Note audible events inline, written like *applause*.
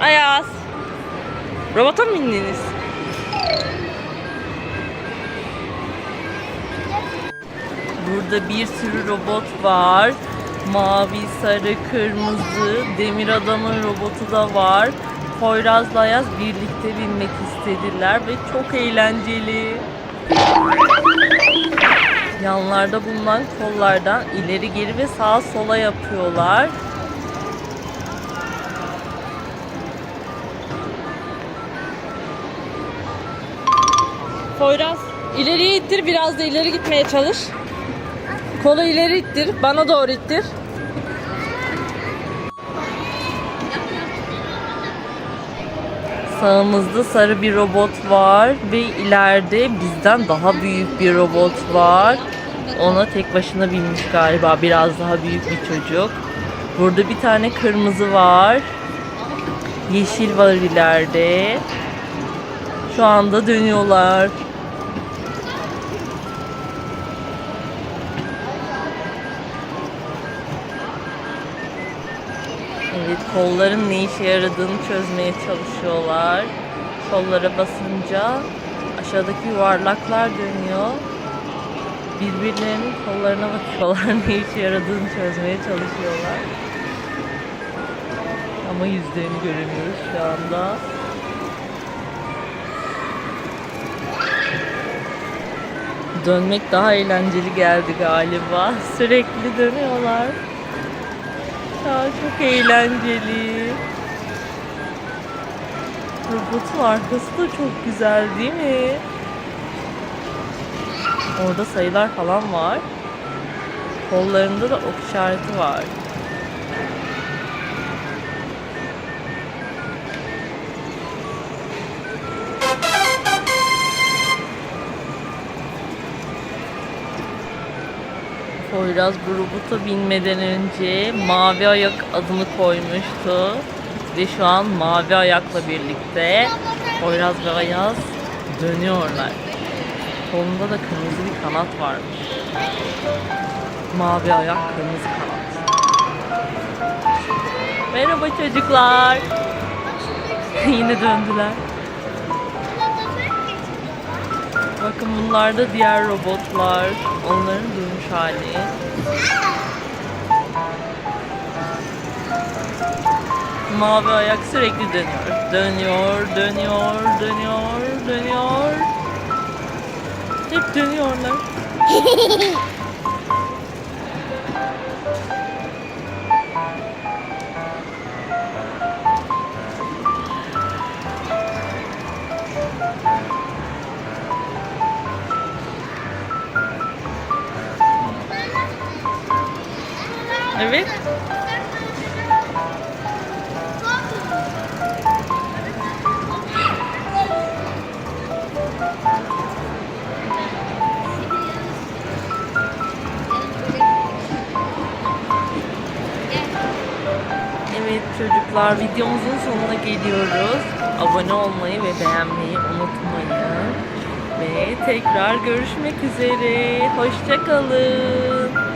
Ayaz. Robota mı bindiniz? Burada bir sürü robot var. Mavi, sarı, kırmızı, demir adamın robotu da var. Poyraz'la Ayaz birlikte binmek istediler ve çok eğlenceli. Yanlarda bulunan kollardan ileri geri ve sağa sola yapıyorlar. Poyraz ileriye ittir biraz da ileri gitmeye çalış. Kolu ileri ittir bana doğru ittir. Sağımızda sarı bir robot var ve ileride bizden daha büyük bir robot var. Ona tek başına binmiş galiba biraz daha büyük bir çocuk. Burada bir tane kırmızı var. Yeşil var ileride. Şu anda dönüyorlar. Evet, kolların ne işe yaradığını çözmeye çalışıyorlar. Kollara basınca aşağıdaki yuvarlaklar dönüyor. Birbirlerinin kollarına bakıyorlar, *laughs* ne işe yaradığını çözmeye çalışıyorlar. Ama yüzlerini göremiyoruz şu anda. Dönmek daha eğlenceli geldi galiba. *laughs* Sürekli dönüyorlar. Ya çok eğlenceli. Robotun arkası da çok güzel değil mi? Orada sayılar falan var. Kollarında da ok işareti var. Poyraz bu robota binmeden önce mavi ayak adını koymuştu. Ve şu an mavi ayakla birlikte Poyraz ve Ayaz dönüyorlar. Kolunda da kırmızı bir kanat varmış. Mavi ayak, kırmızı kanat. Merhaba çocuklar. *laughs* Yine döndüler. Bakın bunlar da diğer robotlar. Onların dönüş hali. Mavi ayak sürekli dönüyor. Dönüyor, dönüyor, dönüyor, dönüyor. Hep dönüyorlar. *laughs* Evet. Evet çocuklar videomuzun sonuna geliyoruz. Abone olmayı ve beğenmeyi unutmayın. Ve tekrar görüşmek üzere. Hoşçakalın.